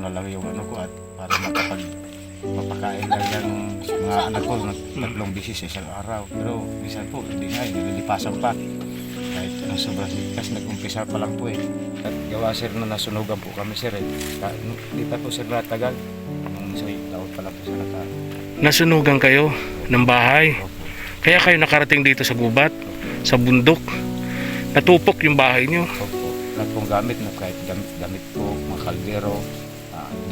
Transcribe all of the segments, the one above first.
Ko na lang yung ano ko at para makapag mapakain lang yung mga anak ko ng tatlong bisis sa isang araw. Pero minsan po, hindi nga, eh, nililipasan pa. Kahit ang sobrang sikas, nag-umpisa pa lang po eh. At gawa sir na nasunugan po kami sir eh. Hindi pa po sir natagal. Nung isang taon pa lang po sir nata. Nasunugan kayo ng bahay. Opo. Kaya kayo nakarating dito sa gubat, sa bundok. Natupok yung bahay nyo. Opo. Lahat pong gamit na kahit gamit, gamit po, mga kaldero,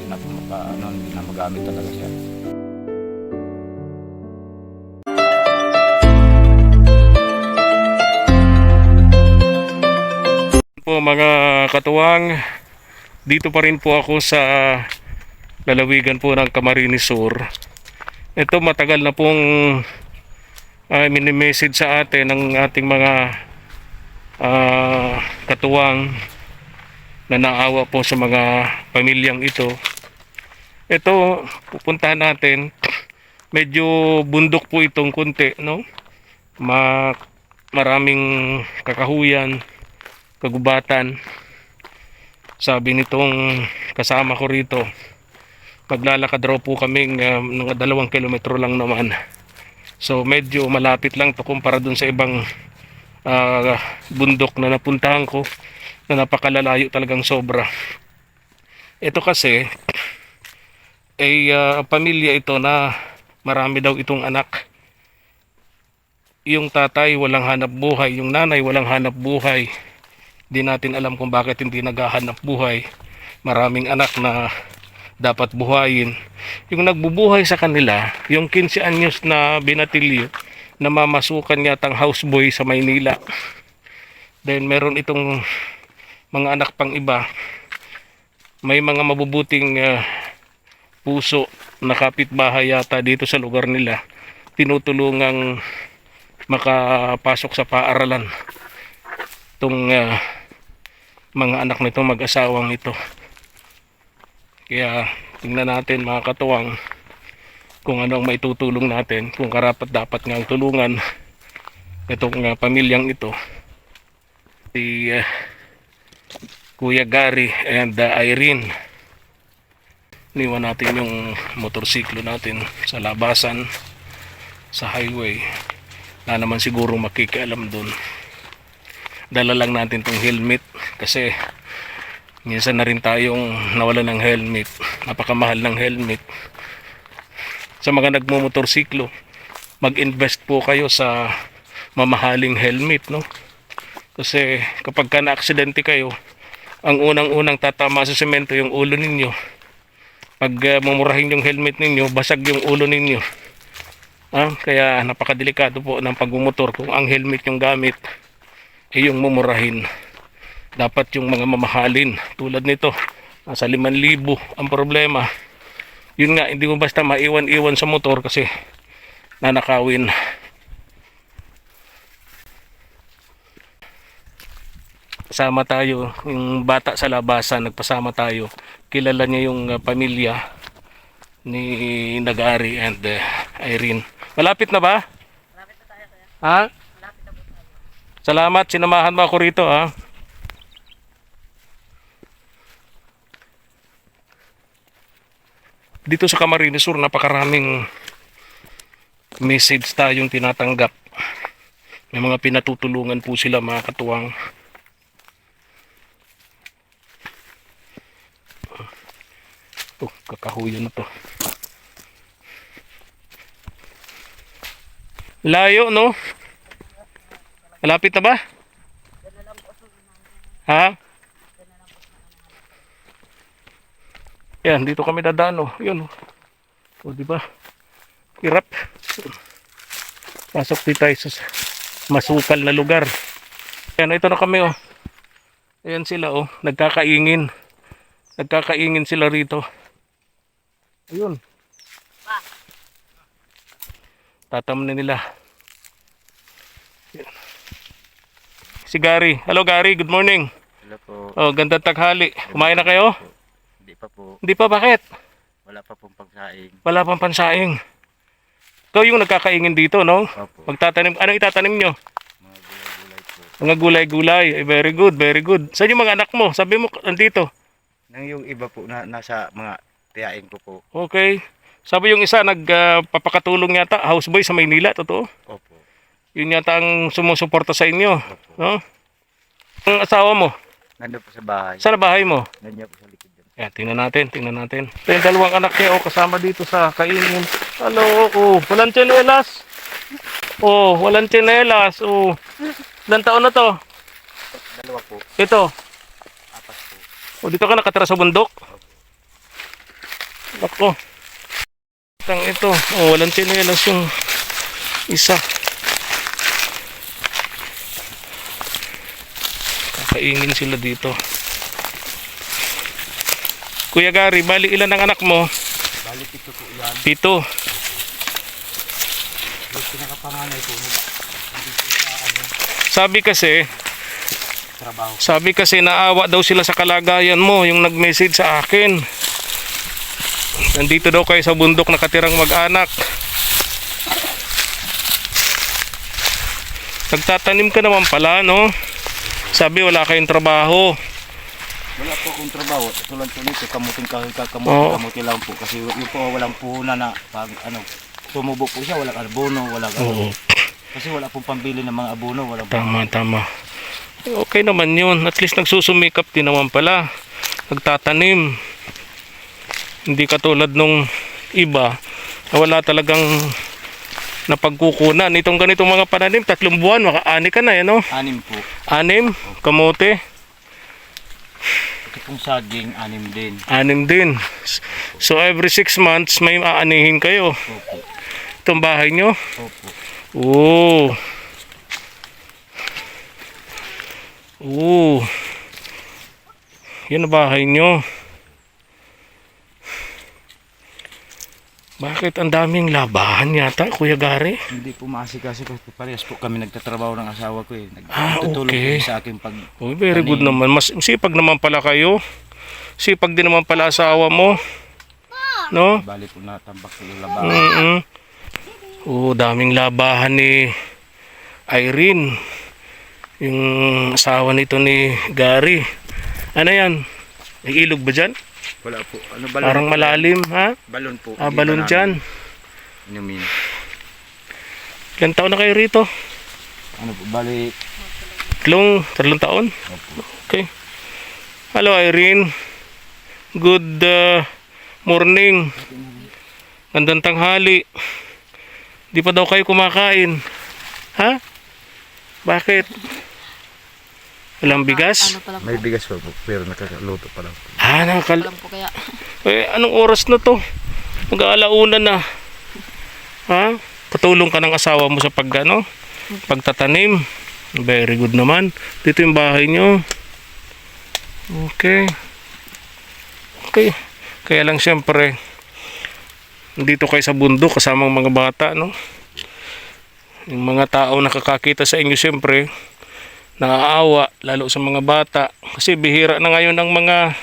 na po mapa, ano, hindi na magamit talaga siya. po mga katuwang dito pa rin po ako sa lalawigan po ng Camarines Sur ito matagal na pong uh, minimessage sa atin ng ating mga ah, katuwang na naawa po sa mga pamilyang ito ito pupuntahan natin medyo bundok po itong kunti no Ma maraming kakahuyan kagubatan. Sabi nitong kasama ko rito, maglalakad raw po kaming uh, mga dalawang kilometro lang naman. So medyo malapit lang to kumpara dun sa ibang ah, bundok na napuntahan ko na napakalalayo talagang sobra. Ito kasi ay ah, pamilya ito na marami daw itong anak. Yung tatay walang hanap buhay, yung nanay walang hanap buhay. Di natin alam kung bakit hindi naghahanap buhay. Maraming anak na dapat buhayin. Yung nagbubuhay sa kanila, yung 15 anyos na binatilyo na mamasukan yatang houseboy sa Maynila. Then meron itong mga anak pang iba. May mga mabubuting ah, puso na kapitbahay yata dito sa lugar nila. Tinutulungang makapasok sa paaralan. Itong ah, mga anak nito mag-asawang ito. Kaya tingnan natin mga katuwang kung ano ang maitutulong natin, kung karapat dapat nga ang tulungan itong uh, pamilyang ito. Si uh, Kuya Gary and uh, Irene. Niwan natin yung motorsiklo natin sa labasan sa highway. Na naman siguro makikialam doon dala lang natin tong helmet kasi minsan na rin tayong nawala ng helmet. Napakamahal ng helmet. Sa mga nagmumotorsiklo mag-invest po kayo sa mamahaling helmet no? Kasi kapag ka na-aksidente kayo ang unang-unang tatama sa semento yung ulo ninyo pag uh, mumurahin yung helmet ninyo basag yung ulo ninyo ah, kaya napakadelikado po ng pagmumotor kung ang helmet yung gamit ay yung mumurahin. Dapat yung mga mamahalin tulad nito, nasa 5,000 ang problema. Yun nga, hindi mo basta maiwan-iwan sa motor kasi nanakawin. Kasama tayo, yung bata sa labasan, nagpasama tayo. Kilala niya yung uh, pamilya ni Nagari and uh, Irene. Malapit na ba? Malapit na tayo, kuya. Ha? Malapit na po tayo. Salamat, sinamahan mo ako rito ha. Dito sa Camarines Sur, napakaraming message tayong tinatanggap. May mga pinatutulungan po sila mga katuwang. Oh, kakahuyan na to. Layo, no? Malapit na ba? Ha? Yan, dito kami dadaan, oh. Yun, oh. O, di ba? Hirap. Pasok dito tayo sa masukal na lugar. Yan, ito na kami, oh. Ayan sila, oh. Nagkakaingin. Nagkakaingin sila rito. Ayun. Tatam na nila. Yan. Si Gary. Hello Gary, good morning. Wala po. Oh, gandang taghali. Kumain na kayo? Hindi pa po. Hindi pa, bakit? Wala pa pong pagsaing. Wala pang pansaing. Ikaw yung nagkakaingin dito, no? Opo. Magtatanim, ano itatanim nyo? Mga gulay-gulay po. Mga gulay-gulay. Eh, very good, very good. Saan yung mga anak mo? Sabi mo, nandito. Nang yung iba po na nasa mga tiyain ko po. Okay. Sabi yung isa nagpapakatulong yata, houseboy sa Maynila, totoo? Opo. Yun yata ang sumusuporta sa inyo, Opo. no? Ang asawa mo, Nandun po sa bahay. na bahay mo? Nandiyan po sa likod. Yan, tingnan natin, tingnan natin. Ito yung dalawang anak niya, oh, kasama dito sa kainin. Ano, oh, walang tsinelas. Oh, walang tsinelas. Oh, ilang taon na to? Dalawa po. Ito. Apat po. Oh, dito ka nakatira sa bundok? Ako. Tang ito. Oh, walang tsinelas yung isa. Kakaingin sila dito. Kuya Gary, bali ilan ang anak mo? Balik ito po yan. Pito. Yung pinakapanganay sa ano, Sabi kasi, trabaho. sabi kasi naawa daw sila sa kalagayan mo, yung nag-message sa akin. Nandito daw kayo sa bundok nakatirang mag-anak. Nagtatanim ka naman pala, no? Sabi wala kayong trabaho. Wala po akong trabaho. Tulad po nito, kamuting kahoy ka, kamuting Oo. kamuti lang po. Kasi yun po, walang puhunan na pag ano, tumubo po siya, walang abono, walang ano. Kasi wala pong pambili ng mga abono, walang tama, tama. Okay naman yun. At least nagsusumikap din naman pala. Nagtatanim. Hindi katulad nung iba na wala talagang napagkukunan. Itong ganitong mga pananim, tatlong buwan, makaani ka na, yan, no? Anim po. Anim, kamote, Ito pong saging, anim din. anim din. So every six months may aanihin kayo. Opo. Itong bahay nyo. Opo. Oo. Oo. Yan ang bahay nyo. Bakit ang daming labahan yata, Kuya Gary? Hindi po maasikaso kasi parehas po kami nagtatrabaho ng asawa ko eh. Nag- Ah, okay. sa akin pag Oh, very good Tanim. naman. Mas sipag naman pala kayo. Sipag din naman pala asawa mo. No? bali po natambak yung labahan. Mm Oo, daming labahan ni Irene. Yung asawa nito ni Gary. Ano yan? May ilog ba dyan? Wala po. Ano balon? Parang malalim, ha? Balon po. Ah, Hindi balon dyan. Inumin. Ilan taon na kayo rito? Ano po, bali. Tatlong, tatlong taon? Opo. Okay. Hello Irene. Good uh, morning. Gandang tanghali. Di pa daw kayo kumakain. Ha? Bakit? Walang bigas? Ano pala po? May bigas po po, pero nakakaluto pa lang po. Ah, nakakal... Alam po kaya. Eh, anong oras na to? Mag-aalauna na. Ha? Patulong ka ng asawa mo sa pag, ano? Pagtatanim. Very good naman. Dito yung bahay nyo. Okay. Okay. Kaya lang siyempre, dito kayo sa bundok kasamang mga bata, no? Yung mga tao nakakakita sa inyo siyempre, naaawa, lalo sa mga bata. Kasi bihira na ngayon ang mga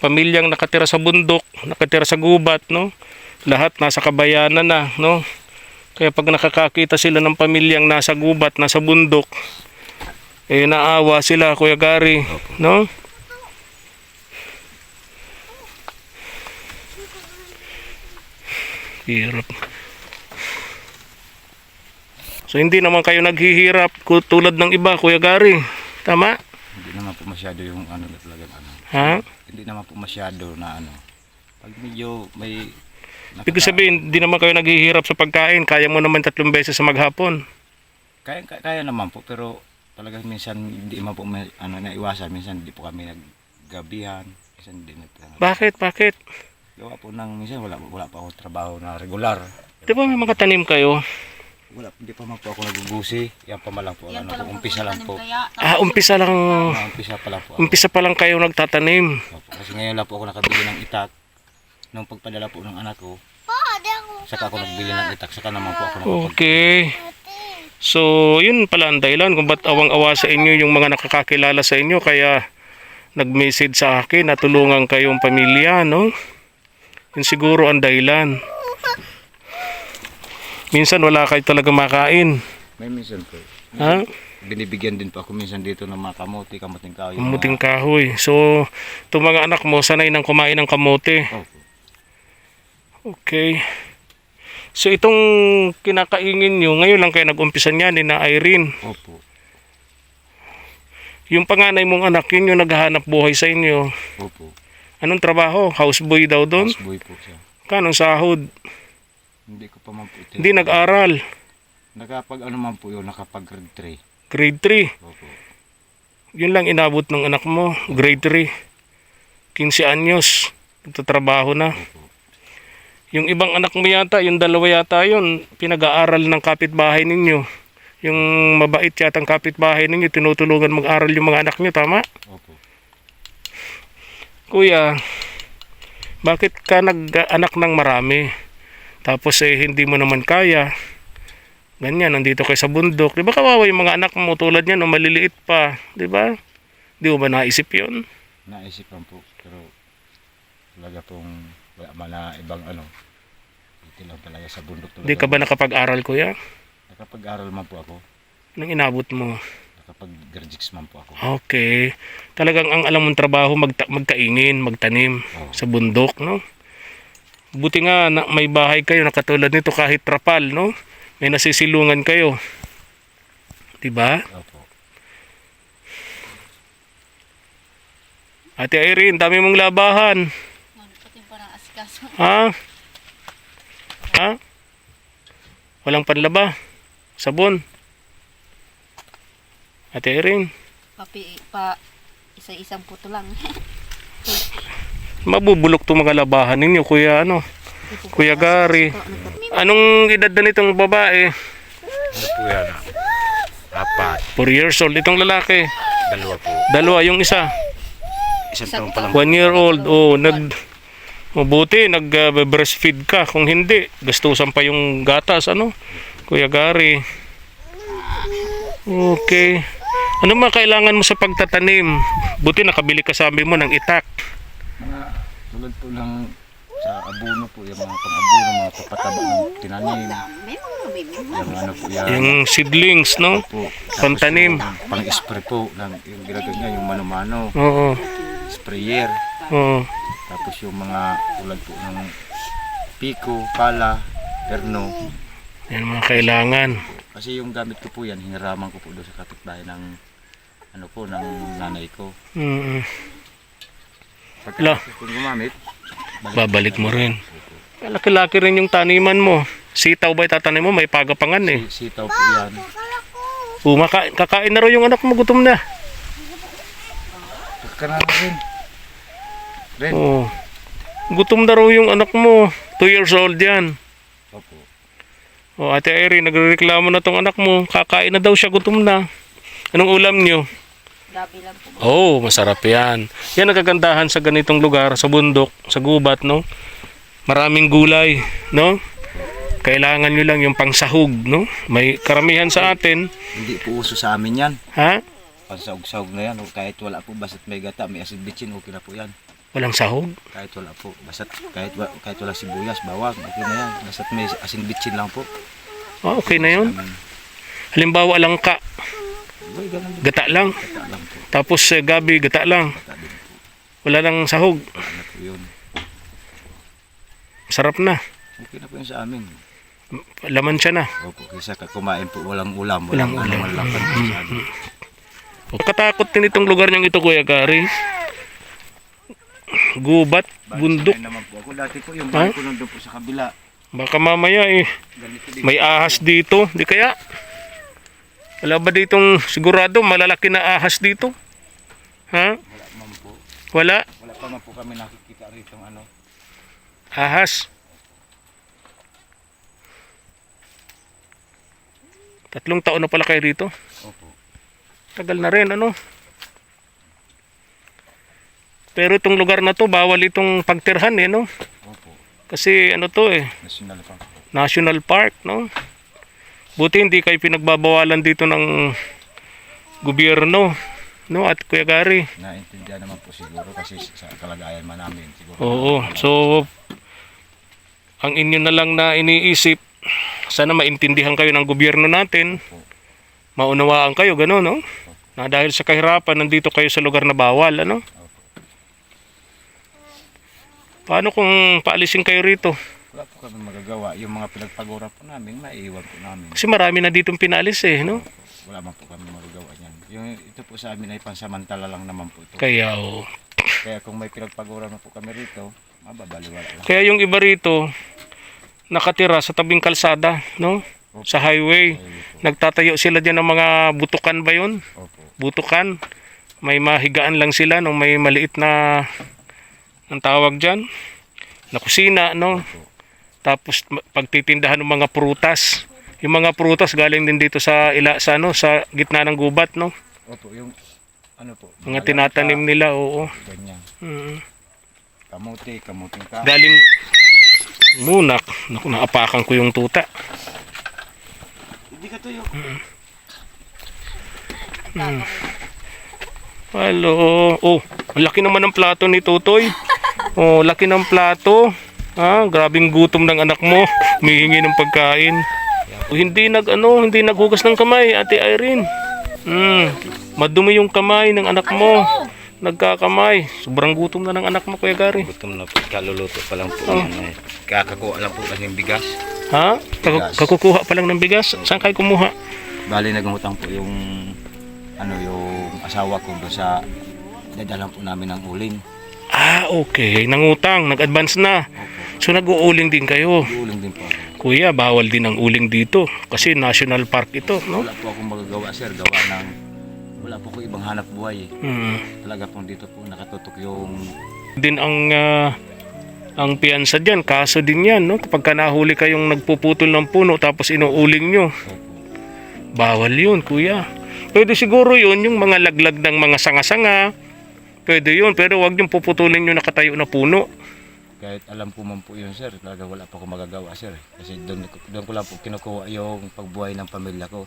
pamilyang nakatira sa bundok, nakatira sa gubat, no? Lahat nasa kabayanan na, no? Kaya pag nakakakita sila ng pamilyang nasa gubat, nasa bundok, eh naawa sila, Kuya Gary, no? Hirap. So hindi naman kayo naghihirap tulad ng iba, Kuya Gary. Tama? Hindi naman po masyado yung ano na talaga ano. Ha? Hindi naman po masyado na ano. Pag medyo may Ibig sabihin, hindi naman kayo naghihirap sa pagkain. Kaya mo naman tatlong beses sa maghapon. kaya, kaya, kaya naman po pero talagang minsan hindi man po may, ano naiwasan minsan hindi po kami naggabihan minsan hindi na Bakit? Bakit? gawa po ng minsan wala wala pa ako trabaho na regular Di ba may mga tanim kayo? Wala hindi pa man po ako nagugusi yan pa man lang po Yan ano pala po po umpisa lang po kaya. Ah, umpisa lang. Ah, umpisa pa lang po ako. Umpisa pa lang kayo nagtatanim. Opo, kasi ngayon lang po ako nakabili ng itak nung pagpadala po ng anak ko saka ako nagbili ng itak saka naman po ako nakapag Okay. So, yun pala ang dahilan kung ba't awang-awa sa inyo yung mga nakakakilala sa inyo. Kaya nag-message sa akin na tulungan kayong pamilya, no? Yun siguro ang dahilan. Minsan wala kayo talaga makain. may minsan po Ha? binibigyan din po ako minsan dito ng mga kamote, kamuting kahoy. Kamuting mga- kahoy. So, itong mga anak mo, sanay nang kumain ng kamote. Opo. Okay. So, itong kinakaingin nyo, ngayon lang kayo nag-umpisa niyan ni na Irene. Opo. Yung panganay mong anak, yun yung naghahanap buhay sa inyo. Opo. Anong trabaho? Houseboy daw doon? Houseboy po siya. Kanong sahod? Hindi ko pa man po ito. Hindi nag-aral. Nakapag ano man po yun, nakapag grade 3. Grade 3. Opo. Yun lang inabot ng anak mo. Grade 3. 15 anyos. Nagtatrabaho na. Opo. Yung ibang anak mo yata, yung dalawa yata yun, pinag-aaral ng kapitbahay ninyo. Yung mabait yatang kapitbahay ninyo, tinutulungan mag-aral yung mga anak nyo, tama? Opo. Kuya, bakit ka nag-anak ng marami? Tapos eh, hindi mo naman kaya. Ganyan, nandito kayo sa bundok. Di ba kawawa yung mga anak mo tulad niyan, no, maliliit pa. Di ba? Di mo ba naisip yun? Naisipan po. Pero talaga pong wala man na ibang ano. Dito lang talaga sa bundok talaga. Di ka ba nakapag-aral, kuya? Nakapag-aral man po ako. Nang inabot mo? Nakapag-grade 6 man po ako. Okay. Talagang ang alam mong trabaho magta- magkaingin, magtanim Oo. sa bundok, no? Buti nga na may bahay kayo na katulad nito kahit trapal, no? May nasisilungan kayo. 'Di ba? Opo. Ate Irene, dami mong labahan. Ano, pati pa ng asikaso. Ha? Ha? Walang panlaba. Sabon. Ate Irene, Papi, pa, isa-isang puto lang. mabubulok to mga labahan ninyo, kuya ano? Kuya Gary. Anong edad na nitong babae? Ano po yan? Apat. 4 years old. Itong lalaki. Dalawa po. Dalawa, yung isa. Isang taon pa lang. 1 year old. Oh, nag... Mabuti, nag-breastfeed ka. Kung hindi, gastusan pa yung gatas, ano? Kuya Gary. Okay. Ano mga kailangan mo sa pagtatanim? Buti nakabili ka sabi mo ng itak. Mga tulad po ng sa abono po, yung mga pang-abono, mga papataba ng tinanim. Yung ano po yan. Yung seedlings, no? po. Tapos Pantanim. yung Pang-spray po, ng, yung ginagawa niya, yung mano-mano, Oo. sprayer. Oo. Tapos yung mga tulad po ng piko, pala, perno. Yan mga kailangan. Kasi yung gamit ko po yan, hiniraman ko po doon sa kapitbahay ng ano po, ng nanay ko. Mm. Pag Ala. kung gumamit, Babalik mo rin. Laki-laki rin yung taniman mo. Sitaw ba itatanim mo? May pagapangan eh. si- sitaw po yan. Umaka- kakain na raw yung anak mo, gutom na. Pagkaraan rin. Ren. Oo. Gutom na raw yung anak mo. 2 years old yan. Opo. O ate Irene, nagreklamo na tong anak mo. Kakain na daw siya, gutom na. Anong ulam nyo? Gabi lang po. Oh, masarap yan. Yan ang kagandahan sa ganitong lugar, sa bundok, sa gubat, no? Maraming gulay, no? Kailangan nyo lang yung pangsahog, no? May karamihan sa atin, Hindi po uso sa amin yan. ha? Pansahog-sahog na yan. o Kahit wala po, basta't may gata, may acid bitchin, okay na po yan. Walang sahog. Kahit wala po, basta't kahit, wa- kahit wala sibuyas, bawang, okay na yan. Basta't may asin bitchin lang po. Ah, okay na yun. Halimbawa, langka. Gata lang. Tapos eh, gabi, gata lang. Wala lang sahog. Sarap na. Okay na po yun sa amin. Laman siya na. Opo, kaysa ka- kumain po, walang ulam, walang, Walang ulam. walang sa amin. Katakot din itong lugar niyang ito, Kuya Gary. Gubat, bundok. Sanay naman po ako. Dati po yung Ha? bahay ko nandun po sa kabila. Baka mamaya eh, may ahas dito. Di kaya? Wala ba ditong sigurado malalaki na ahas dito? Ha? Wala man po. Wala? Wala pa man po kami nakikita rito ano. Ahas? Tatlong taon na pala kayo rito. Opo. Tagal na rin, ano? Pero itong lugar na to, bawal itong pagtirhan eh, no? Opo. Kasi ano to eh, National pa. National Park, no? Buti hindi kayo pinagbabawalan dito ng gobyerno, no? At Kuya Gary. Naintindihan naman po siguro kasi sa kalagayan man namin siguro. Oo. So, ang inyo na lang na iniisip, sana maintindihan kayo ng gobyerno natin. maunawaan kayo, gano'n, no? Na dahil sa kahirapan, nandito kayo sa lugar na bawal, ano? Paano kung paalisin kayo rito? Wala po kami magagawa. Yung mga pinagpagura po namin, maiiwan po namin. Kasi marami na ditong pinaalis eh, no? Wala man po kami magagawa niyan. Yung ito po sa amin ay pansamantala lang naman po ito. Kaya, oh. Kaya kung may pinagpagura na po kami rito, mababaliwala lang. Kaya yung iba rito, nakatira sa tabing kalsada, no? Sa highway. Ayun po. Nagtatayo sila dyan ng mga butukan ba yun? Opo. Butukan. May mahigaan lang sila nung may maliit na ang tawag dyan na kusina, no? Opo. Tapos pagtitindahan ng mga prutas. Yung mga prutas galing din dito sa ila sa ano sa gitna ng gubat, no? Opo, yung ano po. Mga tinatanim nila, oo. Ganyan. Mm. Kamuti, kamuting ka. Galing munak. Naku, naapakan ko yung tuta. Hindi ka tuyo. Hello. Oh, ang laki naman ng plato ni Tutoy. Oh, laki ng plato. Ha, grabing gutom ng anak mo. Humihingi ng pagkain. Hindi nag ano, hindi naghugas ng kamay, Ate Irene. Hmm, madumi yung kamay ng anak mo. Nagkakamay. Sobrang gutom na ng anak mo, Kuya Gary. Gutom na po. Kaluluto pa lang po. Oh. Yan, eh. Kakakuha lang po kasi yung bigas. Ha? Kaku- kakukuha pa lang ng bigas. Saan kayo kumuha? Bali, nagungutang po yung ano yung asawa ko doon sa dadalan po namin ng uling. Ah, okay. Nangutang, nag-advance na. So nag-uuling din kayo. Uling din po ako. Kuya, bawal din ang uling dito kasi national park ito, no? Wala po akong magagawa sir. Gawa ng wala po ko ibang hanap buhay eh. Hmm. Talaga pong dito po nakatutok yung Din ang ah, ang piyansa diyan, kaso din 'yan, no? Kapag ka nahuli kayong nagpuputol ng puno tapos inuuling nyo, bawal 'yun, kuya. Pwede siguro 'yun yung mga laglag ng mga sanga-sanga. Pwede 'yun, pero wag yung puputulin yung nakatayo na puno. Kahit alam ko man po yun sir, talaga wala pa akong magagawa sir. Kasi doon, doon ko lang po kinukuha yung pagbuhay ng pamilya ko.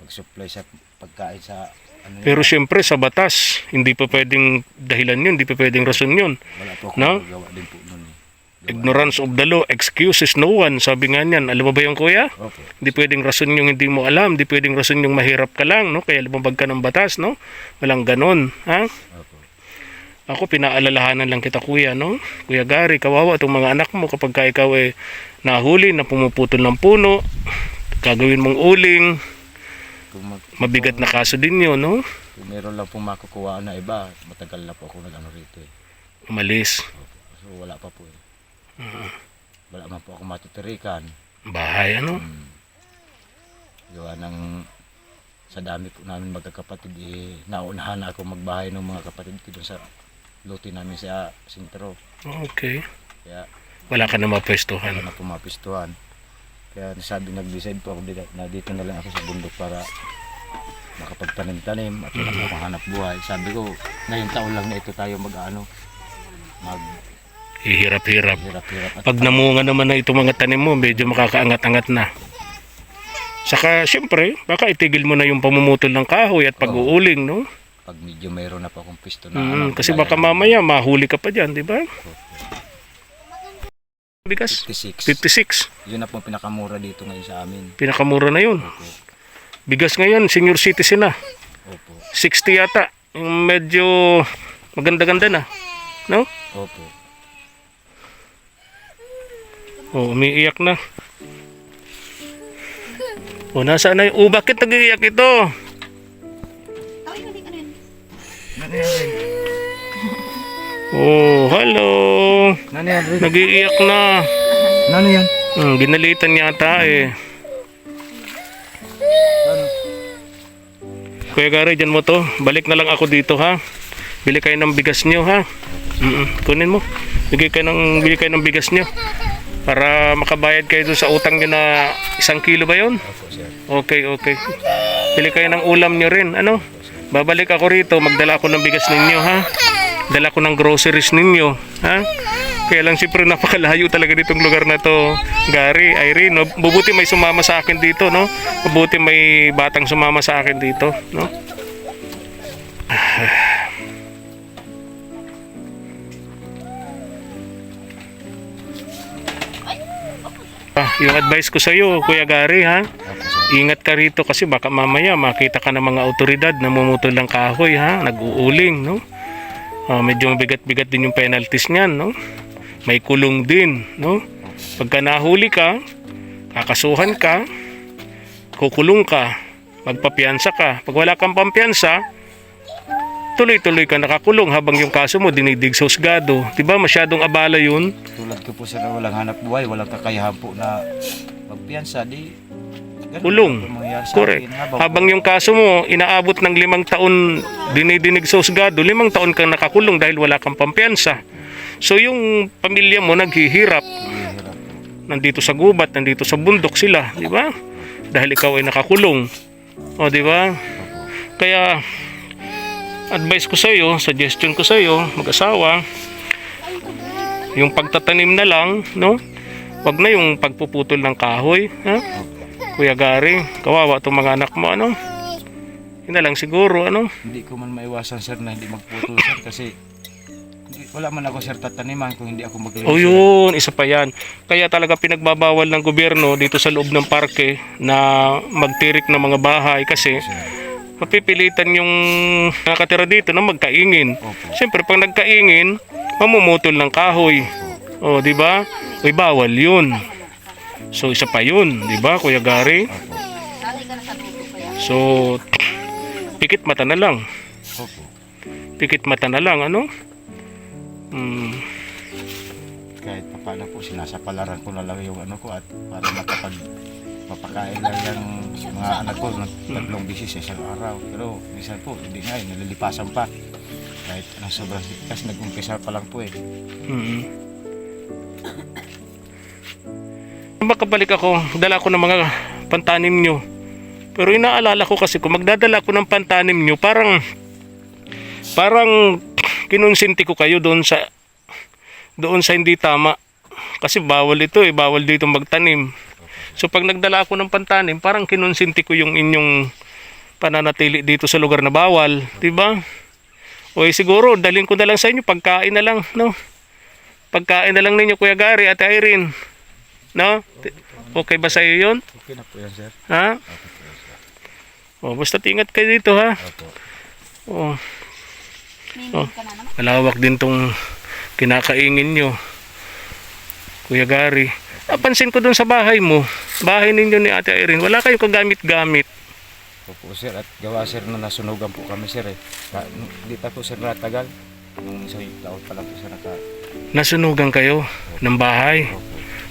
Pag-supply sa pagkain sa ano. Pero syempre sa batas, hindi pa pwedeng dahilan 'yun, hindi pa pwedeng rason 'yun. Wala po akong No? magagawa din po noon eh. Ignorance of the law excuses no one. Sabi nga niyan, alam mo ba yung kuya? Opo. Hindi pwedeng rason yung hindi mo alam, hindi pwedeng rason yung mahirap ka lang, no? Kaya lumabag ka ng batas, no? Walang ganon, ha? Opo. Ako, pinaalalahanan lang kita, kuya, no? Kuya Gary, kawawa itong mga anak mo kapag ka ikaw eh nahuli na pumuputol ng puno, gagawin mong uling, mabigat na kaso din yun, no? kung meron lang pong makukuha na iba, matagal na po ako nag-ano rito eh. Umalis. So wala pa po eh. Wala man po ako matutirikan. Bahay, ano? Hmm. Gawa ng sa dami po namin magkakapatid eh, naunahan na ako magbahay ng mga kapatid ko dun sa luti namin sa sintro. Okay. Kaya Wala ka na wala mapwestuhan. na po. Kaya nasabi, nag-decide po ako dito, na dito na lang ako sa bundok para makapagtanim-tanim at wala po akong hanap buhay. Sabi ko, ngayong taon lang na ito tayo mag-ano, Hihirap-hirap. mag-hirap-hirap at Pag namunga naman na itong mga tanim mo, medyo makakaangat-angat na. Saka, syempre, baka itigil mo na yung pamumutol ng kahoy at pag-uuling, no? Pag medyo mayroon na po akong pisto na ano, Mm, kasi gaya baka mamaya mahuli ka pa dyan, di ba? Bigas? 56. 56. Yun na po ang pinakamura dito ngayon sa amin. Pinakamura na yun. Opo. Bigas ngayon, senior citizen na. Opo. 60 yata. Yung medyo maganda-ganda na. No? Opo. Oh, umiiyak na. Oh, nasaan na yung... Oh, bakit nag-iiyak ito? Oh, hello. Nag-iiyak na. Nani yan? Hmm, ginalitan yata eh. Kuya Gary, dyan mo to. Balik na lang ako dito ha. Bili kayo ng bigas nyo ha. Mm kunin mo. Bigay kayo ng, bili kayo ng bigas nyo. Para makabayad kayo doon sa utang nyo na isang kilo ba sir. Okay, okay. Bili kayo ng ulam nyo rin. Ano? Babalik ako rito. Magdala ako ng bigas ninyo ha. Dala ko ng groceries ninyo. Ha? Kaya lang siyempre napakalayo talaga ditong lugar na to. Gary, Irene, no? Mabuti may sumama sa akin dito, no? Mabuti may batang sumama sa akin dito, no? Ah, yung advice ko sa iyo, Kuya Gary, ha? Ingat ka rito kasi baka mamaya makita ka ng mga otoridad na mumutol ng kahoy ha, nag-uuling, no? Ah, medyo mabigat-bigat din yung penalties niyan, no? May kulong din, no? Pagka nahuli ka, kakasuhan ka, kukulong ka, magpapiansa ka. Pag wala kang pampiyansa, tuloy-tuloy ka nakakulong habang yung kaso mo dinidig sa husgado. 'Di ba? Masyadong abala 'yun. Tulad ko po sir walang hanap buhay, walang kakayahan po na magpiyansa, di Kulong. Correct. Habang, yung kaso mo inaabot ng limang taon dinidinig sa husgado, limang taon kang nakakulong dahil wala kang pampiyansa. So yung pamilya mo naghihirap, Hirap. nandito sa gubat, nandito sa bundok sila, di ba? Dahil ikaw ay nakakulong. O, di ba? Kaya, advice ko sa iyo, suggestion ko sa iyo, mag-asawa, yung pagtatanim na lang, no? Wag na yung pagpuputol ng kahoy, ha? Kuya Gary, kawawa itong mga anak mo, ano? Yun na lang siguro, ano? Hindi ko man maiwasan sir na hindi magputol sir kasi hindi- wala man ako sir tataniman kung hindi ako mag O yun, isa pa yan. Kaya talaga pinagbabawal ng gobyerno dito sa loob ng parke na magtirik ng mga bahay kasi mapipilitan yung nakatira dito na magkaingin. Opo. Siyempre, pag nagkaingin, mamumutol ng kahoy. O, di ba? Uy, bawal yun. So, isa pa yun, di ba, Kuya Gary? So, pikit mata na lang. Opo. Pikit mata na lang, ano? Hmm. Kahit pa paano po sinasapalaran ko na lang yung ano ko at para makapag mapakain lang yung mga anak ko ng tatlong bisis sa isang araw. Pero minsan po, hindi nga eh, nalilipasan pa. Kahit anong sobrang kasi nag-umpisa pa lang po eh. Mm. Makabalik ako, dala ko ng mga pantanim nyo. Pero inaalala ko kasi kung magdadala ko ng pantanim nyo, parang parang kinonsinti ko kayo doon sa doon sa hindi tama. Kasi bawal ito eh, bawal dito magtanim. So pag nagdala ako ng pantanim, parang kinonsinti ko yung inyong pananatili dito sa lugar na bawal, 'di ba? O eh, siguro dalhin ko na lang sa inyo pagkain na lang, no? Pagkain na lang ninyo Kuya Gary at Irene. No? Okay ba sa iyo 'yon? Okay na po yan sir. Ha? O basta ingat kayo dito ha. Opo. O, Mimim ka na naman. malawak din tong kinakaingin nyo. Kuya Gary. Napansin ko dun sa bahay mo, bahay ninyo ni Ate Irene, wala kayong kagamit-gamit. Opo sir at gawa sir na nasunugan po kami sir eh. Hindi pa po sir natagal. Nung isang taon pa lang po sir naka... Nasunugan kayo ng bahay. Opo.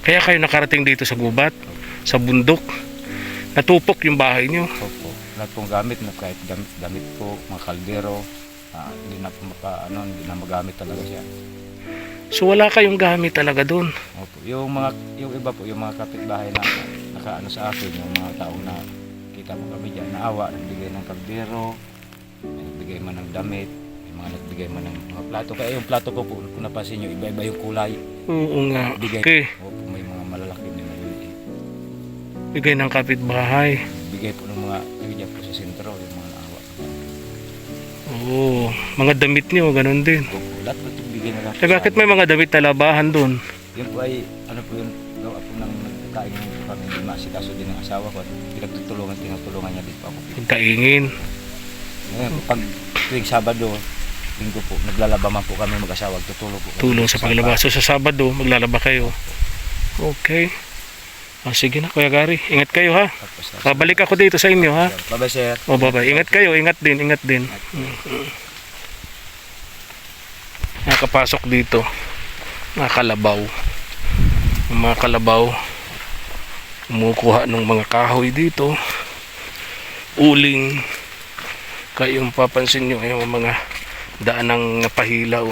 Kaya kayo nakarating dito sa gubat, sa bundok. Natupok yung bahay nyo. Opo. Lahat pong gamit na kahit gamit, gamit po, mga kaldero, ah, hindi na po maka, ano, hindi na magamit talaga siya. So wala kayong gamit talaga dun. Opo. Yung mga yung iba po, yung mga kapitbahay na nakaano sa akin, yung mga taong na kita po kami diyan, naawa, nagbigay ng kaldero, nagbigay man ng damit, may mga nagbigay man ng mga plato. Kaya yung plato ko po, kung napansin nyo, iba-iba yung kulay. Oo nga. Bigay. Okay. Bigay ng kapitbahay. Bigay po ng mga, dyan po sa sentro, yung mga naawa. Oo. Mga damit nyo, ganun din. Opo, lahat po ito bigay na lang. Eh bakit may mga damit na labahan dun? Yun po ay, ano po yun, gawa po ng nagkain po kami, hindi masikaso din ng asawa ko. at Pinagtutulungan, tinutulungan niya din po ako. Pagkaingin. Ngayon, pag tuwing Sabado, linggo po, naglalaba man po kami mag-asawa, tutulong po. Tulong sa paglaba. So sa Sabado, maglalaba kayo. Okay. Ah, sige na, Kuya Gary. Ingat kayo ha. Babalik ako dito sa inyo ha. Bye-bye, sir. O bye Ingat kayo. Ingat din. Ingat din. Nakapasok dito. Mga kalabaw. Yung mga kalabaw. Kumukuha ng mga kahoy dito. Uling. Kaya yung papansin nyo yung mga daan ng pahilaw.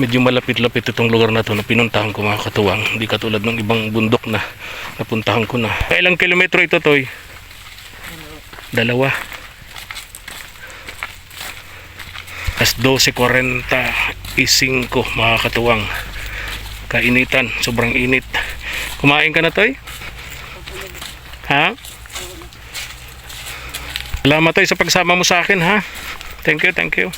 Medyo malapit-lapit itong lugar na to na pinuntahan ko mga katuwang. Hindi katulad ng ibang bundok na napuntahan ko na. Kailang kilometro ito toy? Dalawa. As 12.40 ising ko mga katuwang. Kainitan sobrang init. Kumain ka na toy? Ha? Salamat toy sa pagsama mo sa akin ha? Thank you thank you